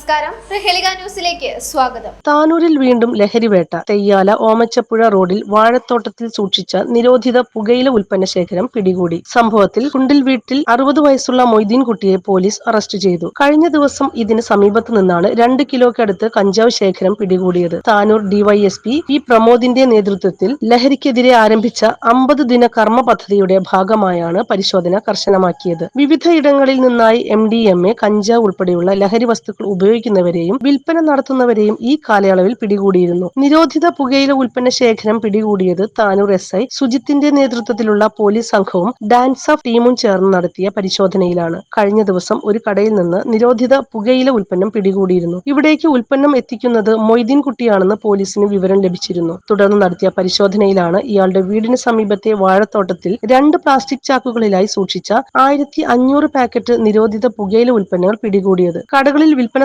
നമസ്കാരം. ന്യൂസിലേക്ക് സ്വാഗതം. താനൂരിൽ വീണ്ടും ലഹരിവേട്ട തെയ്യാല ഓമച്ചപ്പുഴ റോഡിൽ വാഴത്തോട്ടത്തിൽ സൂക്ഷിച്ച നിരോധിത പുകയില ഉൽപ്പന്ന ശേഖരം പിടികൂടി. സംഭവത്തിൽ കുണ്ടിൽ വീട്ടിൽ അറുപത് വയസ്സുള്ള മൊയ്തീൻ കുട്ടിയെ പോലീസ് അറസ്റ്റ് ചെയ്തു. കഴിഞ്ഞ ദിവസം ഇതിന് സമീപത്ത് നിന്നാണ് രണ്ട് കിലോക്കടുത്ത് കഞ്ചാവ് ശേഖരം പിടികൂടിയത്. താനൂർ ഡിവൈഎസ്പി പി പ്രമോദിന്റെ നേതൃത്വത്തിൽ ലഹരിക്കെതിരെ ആരംഭിച്ച അമ്പത് ദിന കർമ്മ പദ്ധതിയുടെ ഭാഗമായാണ് പരിശോധന കർശനമാക്കിയത്. വിവിധ ഇടങ്ങളിൽ നിന്നായി എം ഡി എം എ കഞ്ചാവ് ഉൾപ്പെടെയുള്ള ലഹരി വസ്തുക്കൾ ഉപയോഗിക്കുന്നവരെയും വിൽപ്പന നടത്തുന്നവരെയും ഈ കാലയളവിൽ പിടികൂടിയിരുന്നു. നിരോധിത പുകയില ഉൽപ്പന്ന ശേഖരം പിടികൂടിയത് താനൂർ എസ് ഐ സുജിത്തിന്റെ നേതൃത്വത്തിലുള്ള പോലീസ് സംഘവും ഡാൻസ് ഓഫ് ടീമും ചേർന്ന് നടത്തിയ പരിശോധനയിലാണ്. കഴിഞ്ഞ ദിവസം ഒരു കടയിൽ നിന്ന് നിരോധിത പുകയില ഉൽപ്പന്നം പിടികൂടിയിരുന്നു. ഇവിടേക്ക് ഉൽപ്പന്നം എത്തിക്കുന്നത് മൊയ്തീൻ കുട്ടിയാണെന്ന് പോലീസിന് വിവരം ലഭിച്ചിരുന്നു. തുടർന്ന് നടത്തിയ പരിശോധനയിലാണ് ഇയാളുടെ വീടിന് സമീപത്തെ വാഴത്തോട്ടത്തിൽ രണ്ട് പ്ലാസ്റ്റിക് ചാക്കുകളിലായി സൂക്ഷിച്ച ആയിരത്തി പാക്കറ്റ് നിരോധിത പുകയില ഉൽപ്പന്നങ്ങൾ പിടികൂടിയത്. കടകളിൽ വിൽപ്പന